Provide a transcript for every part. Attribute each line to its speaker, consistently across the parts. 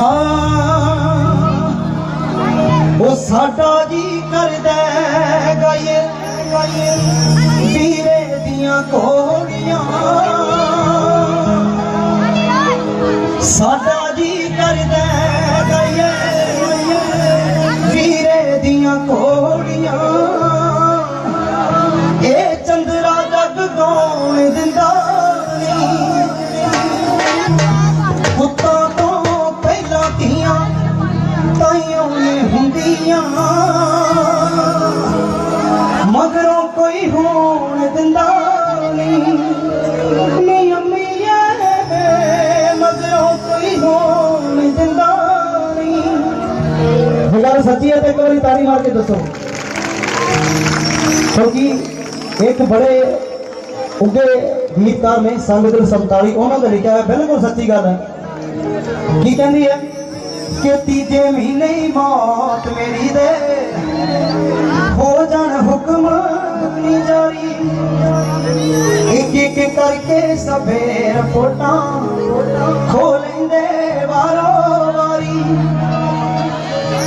Speaker 1: ਹਾਂ। ਉਹ ਸਾਡਾ ਜੀ ਹੁੰਦੀਆਂ ਮਗਰੋਂ ਕੋਈ ਹੋਣ ਦਿੰਦਾ ਨਹੀਂ। ਨੀ ਅੰਮੀਏ ਮਗਰੋਂ ਕੋਈ ਹੋਣ ਦਿੰਦਾ ਨਹੀਂ। ਗੱਲ ਸੱਚੀ ਹੈ ਤੇ ਇੱਕ ਵਾਰੀ ਤਾੜੀ ਮਾਰ ਕੇ ਦੱਸੋ। ਕਿਉਂਕਿ ਇੱਕ ਬੜੇ ਉੱਗੇ ਗੀਤਕਾਰ ਨੇ ਸੰਗਤ 47 ਉਹਨਾਂ ਦਾ ਲਿਖਿਆ ਹੈ ਬਿਲਕੁਲ ਸੱਚੀ ਗੱਲ ਹੈ ਕੀ ਕਹਿੰਦੀ ਹੈ ਕਿ ਤੀਜੇ ਮਹੀਨੇ ਮੌਤ ਮੇਰੀ ਦੇ। ਹੋ ਜਾਣ ਹੁਕਮ ਨੀ ਜਾਰੀ। ਇੱਕ ਇੱਕ ਕਰਕੇ ਸਭੇ ਰਿਪੋਰਟਾਂ ਖੋ ਲੈਂਦੇ ਵਾਰੋ ਵਾਰੀ।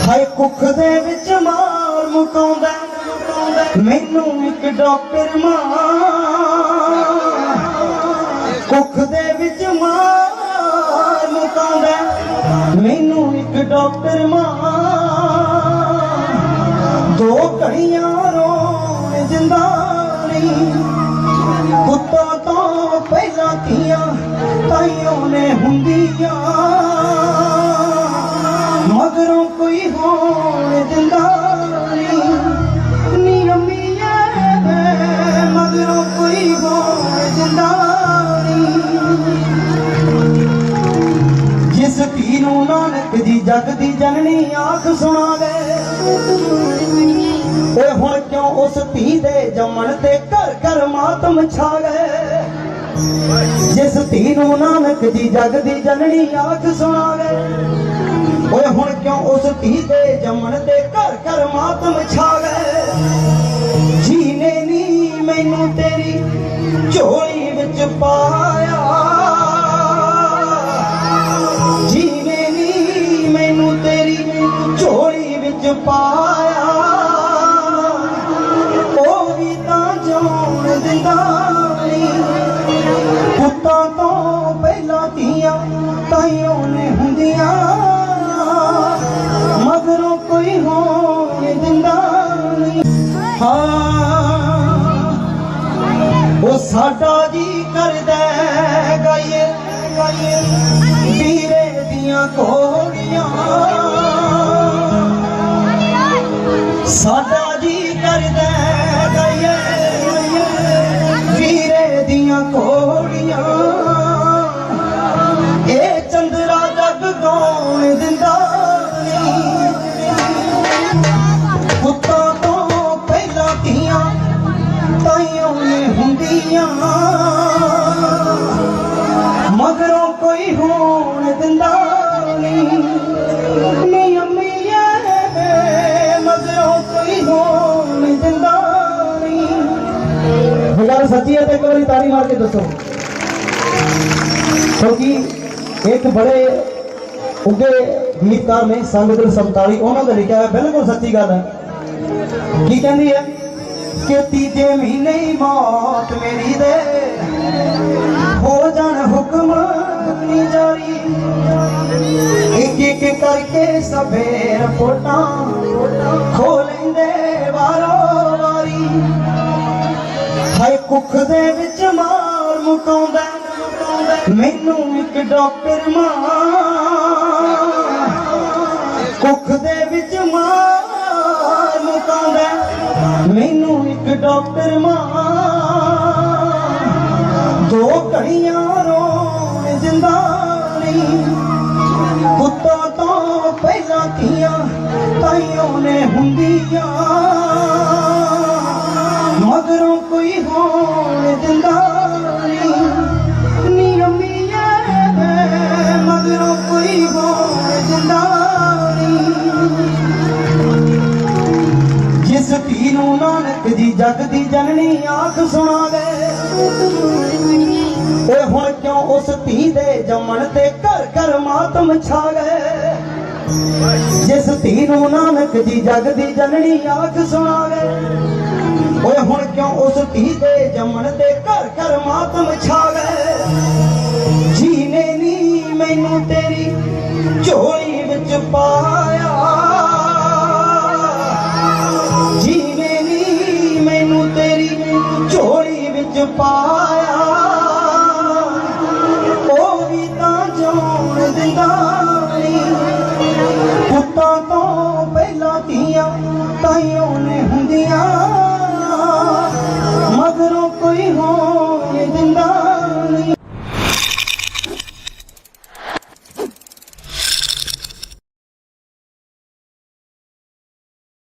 Speaker 1: ਹਾਏ ਕੁੱਖ ਦੇ ਵਿੱਚ ਮਾਰ ਮੁਕਾਉਂਦਾ ਮੈਨੂੰ ਇੱਕ ਡਾਕਟਰ ਮਾਂ ਕੁੱਖ ਦੇ ਵਿੱਚ ਮਾਰ ਮੁਕਾਉਂਦਾ डॉक्टर मां दो घड़ियां रोए जिंदा नहीं। तो पैदा किया ताइयों ने हुंदिया। ਜਿਸ ਨਾਨਕ ਜੀ ਜਗ ਦੀ ਜਨਨੀ ਆਖ ਸੁਣਾਵੇ ਓਏ ਹੁਣ ਕਿਉਂ ਉਸ ਧੀ ਦੇ ਜੰਮਣ ਤੇ ਘਰ ਘਰ ਮਾਤਮ ਛਾ ਗਏ? ਜਿਸ ਧੀ ਨੂੰ ਨਾਨਕ ਜੀ ਜਗ ਦੀ ਜਨਨੀ ਆਖ ਸੁਣਾਵੇ ਓਏ ਹੁਣ ਕਿਉਂ ਉਸ ਧੀ ਦੇ ਜੰਮਣ ਤੇ ਘਰ ਘਰ ਮਾਤਮ ਛਾ ਗਏ? ਜੀਨੇ ਨੀ ਮੈਨੂੰ ਤੇਰੀ ਝੋਲੀ ਵਿੱਚ ਪਾ ਪਾਇਆ। ਉਹ ਵੀ ਤਾਂ ਜਾਣ ਦਿੰਦਾ ਨਹੀਂ ਪੁੱਤਾਂ ਤੋਂ ਪਹਿਲਾਂ ਧੀਆਂ ਤਾਈਆਂ ਨੇ ਹੁੰਦੀਆਂ। ਮਗਰੋਂ ਕੋਈ ਹੋਣ ਦਿੰਦਾ ਨਹੀਂ ਹਾਂ। ਉਹ ਸਾਡਾ ਜੀ ਕਰਦਾ ਗਾਏ ਵੀਰੇ ਦੀਆਂ ਘੋੜੀਆਂ ਸਾਡਾ ਜੀ ਕਰਦਾ ਗਾਏ ਵੀਰੇ ਦੀਆਂ ਘੋੜੀਆਂ। ਇਹ ਚੰਦਰਾ ਜਗ ਗਾਉਣ ਦਿੰਦਾ ਪੁੱਤਾਂ ਤੋਂ ਪਹਿਲਾਂ ਧੀਆਂ ਤਾਈਆਂ ਨੇ ਹੁੰਦੀਆਂ। ਮਗਰੋਂ ਕੋਈ ਹੋਣ ਦਿੰਦਾ ਨਹੀਂ। ਇਹ ਗੱਲ ਸੱਚੀ ਹੈ ਤੇ ਇੱਕ ਵਾਰੀ ਤਾੜੀ ਮਾਰ ਕੇ ਦੱਸੋ। ਕਿਉਂਕਿ ਇੱਕ ਬੜੇ ਉੱਗੇ ਗੀਤਕਾਰ ਨੇ ਸੰਗਤ 47 ਉਹਨਾਂ ਦਾ ਲਿਖਿਆ ਹੈ ਬਿਲਕੁਲ ਸੱਚੀ ਗੱਲ ਹੈ। ਕੀ ਕਹਿੰਦੀ ਹੈ? ਕਿ ਤੀਜੇ ਮਹੀਨੇ ਮੌਤ ਮੇਰੀ ਦੇ, ਹੋ ਜਾਣ ਹੁਕਮ ਨੀ ਜਾਰੀ। ਇੱਕ ਇੱਕ ਕਰਕੇ ਸਭੇ ਰਿਪੋਰਟਾਂ ਖੋ ਹਾਏ ਕੁੱਖ ਦੇ ਵਿੱਚ ਮਾਰ ਮੁਕਾਉਂਦਾ ਮੈਨੂੰ ਇੱਕ ਡਾਕਟਰ ਮਾਂ ਕੁੱਖ ਦੇ ਵਿੱਚ ਮਾਰ ਮੁਕਾਉਂਦਾ ਮੈਨੂੰ ਇੱਕ ਡਾਕਟਰ ਮਾਂ ਦੋ ਘੜੀਆਂ ਰੋਣ ਦਿੰਦਾ ਨਹੀਂ। ਪੁੱਤਾਂ ਤੋਂ ਪਹਿਲਾਂ ਧੀਆਂ ਤਾਈਆਂ ਨੇ ਹੁੰਦੀਆਂ। ਜਗ ਦੀ ਜਨਨੀ ਆਖ ਸੁਣਾਵੇ ਓਏ ਹੁਣ ਕਿਉਂ ਉਸ ਧੀ ਦੇ ਜੰਮਣ ਤੇ ਘਰ ਘਰ ਮਾਤਮ ਛਾ ਗਏ? ਜਿਸ ਧੀ ਨੂੰ ਨਾਨਕ ਜੀ ਜਗ ਦੀ ਜਨਨੀ ਆਖ ਸੁਣਾਵੇ ਓਏ ਹੁਣ ਕਿਉਂ ਉਸ ਧੀ ਦੇ ਜੰਮਣ ਤੇ ਘਰ ਘਰ ਮਾਤਮ ਛਾ ਗਏ? ਜੀਨੇ ਨੀ ਮੈਨੂੰ ਤੇਰੀ ਝੋਲੀ ਵਿੱਚ ਪਾਇਆ ਪਾਇਆ। ਉਹ ਵੀ ਤਾਂ ਜਾਣ ਦਿੰਦਾ ਨਹੀਂ ਤੋਂ ਪਹਿਲਾਂ ਧੀਆਂ ਤਾਈਆਂ ਨੇ ਹੁੰਦੀਆਂ। ਮਗਰੋਂ ਕੋਈ ਹੋਣ ਦਿੰਦਾ।